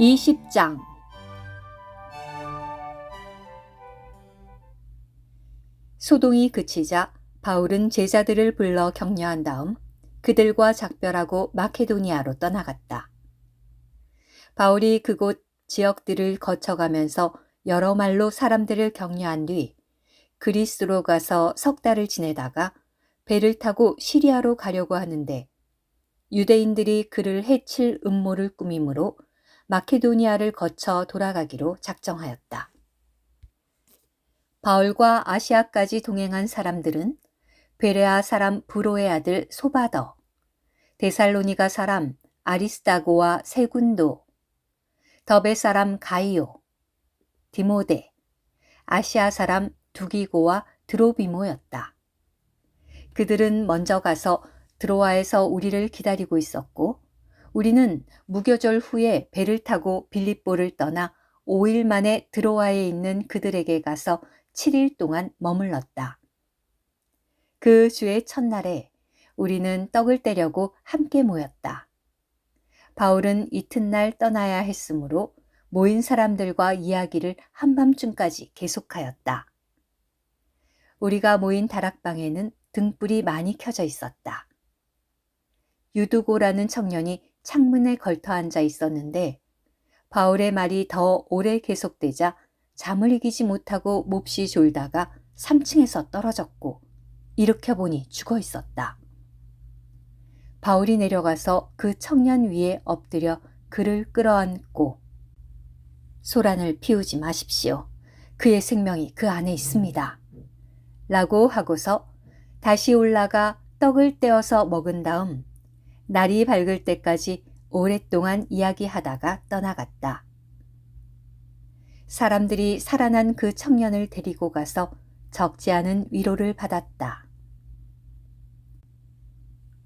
20장 소동이 그치자 바울은 제자들을 불러 격려한 다음 그들과 작별하고 마케도니아로 떠나갔다. 바울이 그곳 지역들을 거쳐가면서 여러 말로 사람들을 격려한 뒤 그리스로 가서 석 달을 지내다가 배를 타고 시리아로 가려고 하는데 유대인들이 그를 해칠 음모를 꾸미므로 마케도니아를 거쳐 돌아가기로 작정하였다. 바울과 아시아까지 동행한 사람들은 베레아 사람 브로의 아들 소바더, 데살로니가 사람 아리스타고와 세군도, 더베 사람 가이오, 디모데, 아시아 사람 두기고와 드로비모였다. 그들은 먼저 가서 드로아에서 우리를 기다리고 있었고 우리는 무교절 후에 배를 타고 빌립보를 떠나 5일 만에 드로아에 있는 그들에게 가서 7일 동안 머물렀다. 그 주의 첫날에 우리는 떡을 떼려고 함께 모였다. 바울은 이튿날 떠나야 했으므로 모인 사람들과 이야기를 한밤중까지 계속하였다. 우리가 모인 다락방에는 등불이 많이 켜져 있었다. 유두고라는 청년이 창문에 걸터 앉아 있었는데 바울의 말이 더 오래 계속되자 잠을 이기지 못하고 몹시 졸다가 3층에서 떨어졌고 일으켜 보니 죽어 있었다. 바울이 내려가서 그 청년 위에 엎드려 그를 끌어안고 소란을 피우지 마십시오. 그의 생명이 그 안에 있습니다. 라고 하고서 다시 올라가 떡을 떼어서 먹은 다음 날이 밝을 때까지 오랫동안 이야기하다가 떠나갔다. 사람들이 살아난 그 청년을 데리고 가서 적지 않은 위로를 받았다.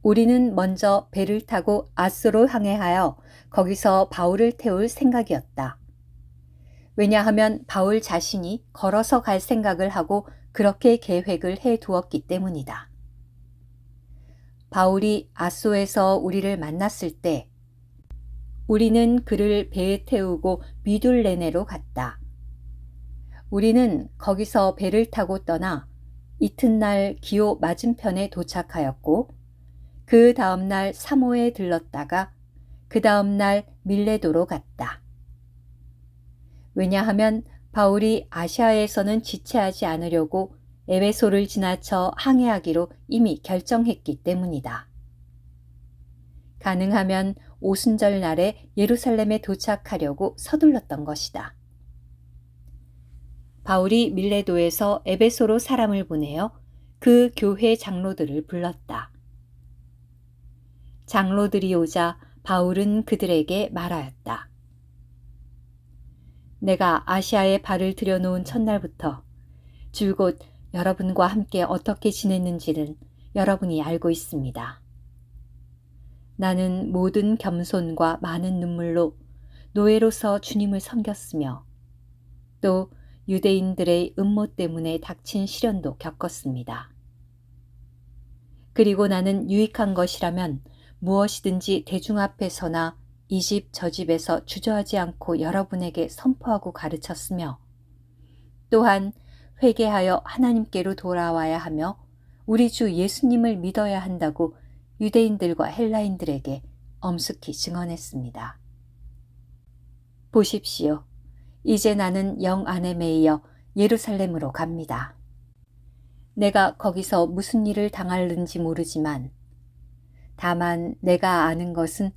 우리는 먼저 배를 타고 아스로 항해하여 거기서 바울을 태울 생각이었다. 왜냐하면 바울 자신이 걸어서 갈 생각을 하고 그렇게 계획을 해 두었기 때문이다. 바울이 아소에서 우리를 만났을 때 우리는 그를 배에 태우고 미둘레네로 갔다. 우리는 거기서 배를 타고 떠나 이튿날 기호 맞은편에 도착하였고 그 다음날 사모에 들렀다가 그 다음날 밀레도로 갔다. 왜냐하면 바울이 아시아에서는 지체하지 않으려고 에베소를 지나쳐 항해하기로 이미 결정했기 때문이다. 가능하면 오순절 날에 예루살렘에 도착하려고 서둘렀던 것이다. 바울이 밀레도에서 에베소로 사람을 보내어 그 교회 장로들을 불렀다. 장로들이 오자 바울은 그들에게 말하였다. 내가 아시아에 발을 들여놓은 첫날부터 줄곧 여러분과 함께 어떻게 지냈는지는 여러분이 알고 있습니다. 나는 모든 겸손과 많은 눈물로 노예로서 주님을 섬겼으며 또 유대인들의 음모 때문에 닥친 시련도 겪었습니다. 그리고 나는 유익한 것이라면 무엇이든지 대중 앞에서나 이 집 저 집에서 주저하지 않고 여러분에게 선포하고 가르쳤으며 또한 회개하여 하나님께로 돌아와야 하며 우리 주 예수님을 믿어야 한다고 유대인들과 헬라인들에게 엄숙히 증언했습니다. 보십시오. 이제 나는 영 안에 매이어 예루살렘으로 갑니다. 내가 거기서 무슨 일을 당할는지 모르지만 다만 내가 아는 것은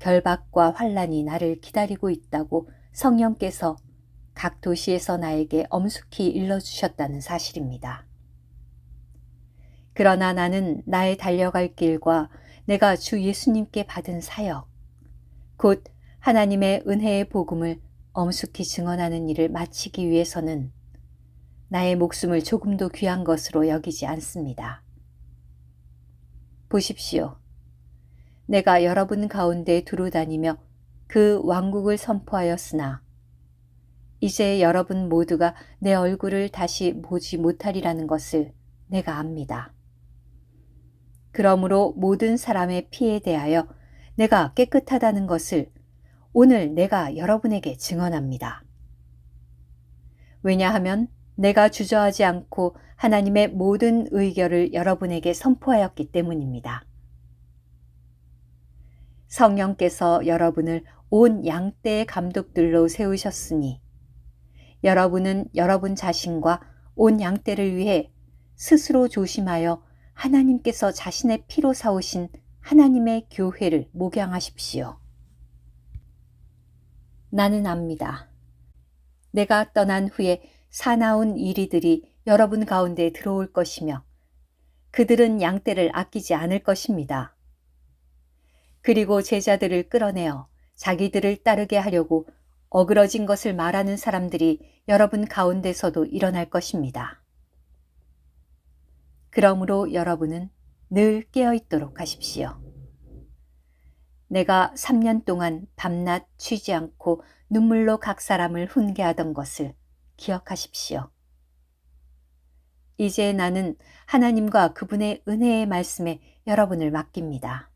결박과 환란이 나를 기다리고 있다고 성령께서 각 도시에서 나에게 엄숙히 일러주셨다는 사실입니다. 그러나 나는 나의 달려갈 길과 내가 주 예수님께 받은 사역, 곧 하나님의 은혜의 복음을 엄숙히 증언하는 일을 마치기 위해서는 나의 목숨을 조금도 귀한 것으로 여기지 않습니다. 보십시오. 내가 여러분 가운데 두루 다니며 그 왕국을 선포하였으나 이제 여러분 모두가 내 얼굴을 다시 보지 못하리라는 것을 내가 압니다. 그러므로 모든 사람의 피에 대하여 내가 깨끗하다는 것을 오늘 내가 여러분에게 증언합니다. 왜냐하면 내가 주저하지 않고 하나님의 모든 의결을 여러분에게 선포하였기 때문입니다. 성령께서 여러분을 온 양떼의 감독들로 세우셨으니 여러분은 여러분 자신과 온 양떼를 위해 스스로 조심하여 하나님께서 자신의 피로 사오신 하나님의 교회를 목양하십시오. 나는 압니다. 내가 떠난 후에 사나운 이리들이 여러분 가운데 들어올 것이며 그들은 양떼를 아끼지 않을 것입니다. 그리고 제자들을 끌어내어 자기들을 따르게 하려고 어그러진 것을 말하는 사람들이 여러분 가운데서도 일어날 것입니다. 그러므로 여러분은 늘 깨어 있도록 하십시오. 내가 3년 동안 밤낮 쉬지 않고 눈물로 각 사람을 훈계하던 것을 기억하십시오. 이제 나는 하나님과 그분의 은혜의 말씀에 여러분을 맡깁니다.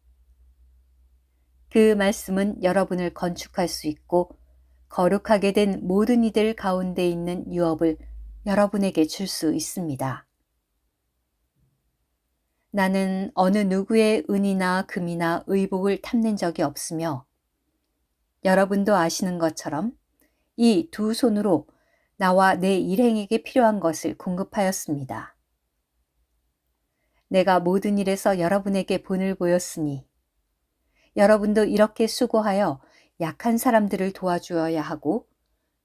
그 말씀은 여러분을 건축할 수 있고 거룩하게 된 모든 이들 가운데 있는 유업을 여러분에게 줄 수 있습니다. 나는 어느 누구의 은이나 금이나 의복을 탐낸 적이 없으며 여러분도 아시는 것처럼 이 두 손으로 나와 내 일행에게 필요한 것을 공급하였습니다. 내가 모든 일에서 여러분에게 본을 보였으니 여러분도 이렇게 수고하여 약한 사람들을 도와주어야 하고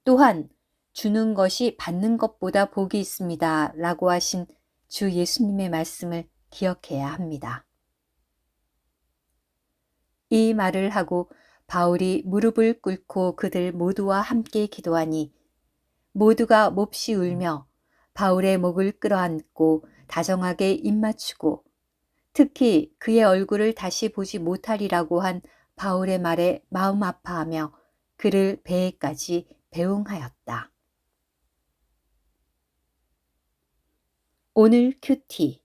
또한 주는 것이 받는 것보다 복이 있습니다. 라고 하신 주 예수님의 말씀을 기억해야 합니다. 이 말을 하고 바울이 무릎을 꿇고 그들 모두와 함께 기도하니 모두가 몹시 울며 바울의 목을 끌어안고 다정하게 입맞추고 특히 그의 얼굴을 다시 보지 못하리라고 한 바울의 말에 마음 아파하며 그를 배에까지 배웅하였다. 오늘 큐티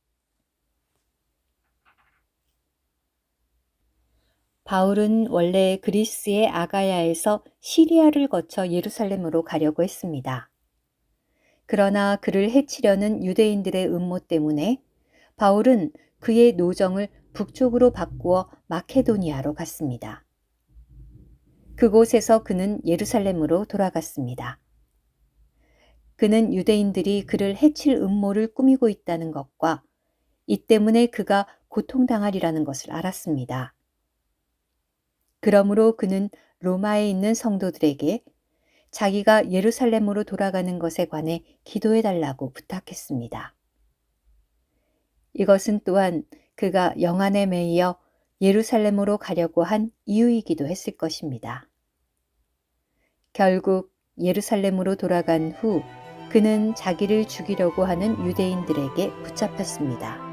바울은 원래 그리스의 아가야에서 시리아를 거쳐 예루살렘으로 가려고 했습니다. 그러나 그를 해치려는 유대인들의 음모 때문에 바울은 그의 노정을 북쪽으로 바꾸어 마케도니아로 갔습니다. 그곳에서 그는 예루살렘으로 돌아갔습니다. 그는 유대인들이 그를 해칠 음모를 꾸미고 있다는 것과 이 때문에 그가 고통당하리라는 것을 알았습니다. 그러므로 그는 로마에 있는 성도들에게 자기가 예루살렘으로 돌아가는 것에 관해 기도해 달라고 부탁했습니다. 이것은 또한 그가 영안에 매이어 예루살렘으로 가려고 한 이유이기도 했을 것입니다. 결국 예루살렘으로 돌아간 후 그는 자기를 죽이려고 하는 유대인들에게 붙잡혔습니다.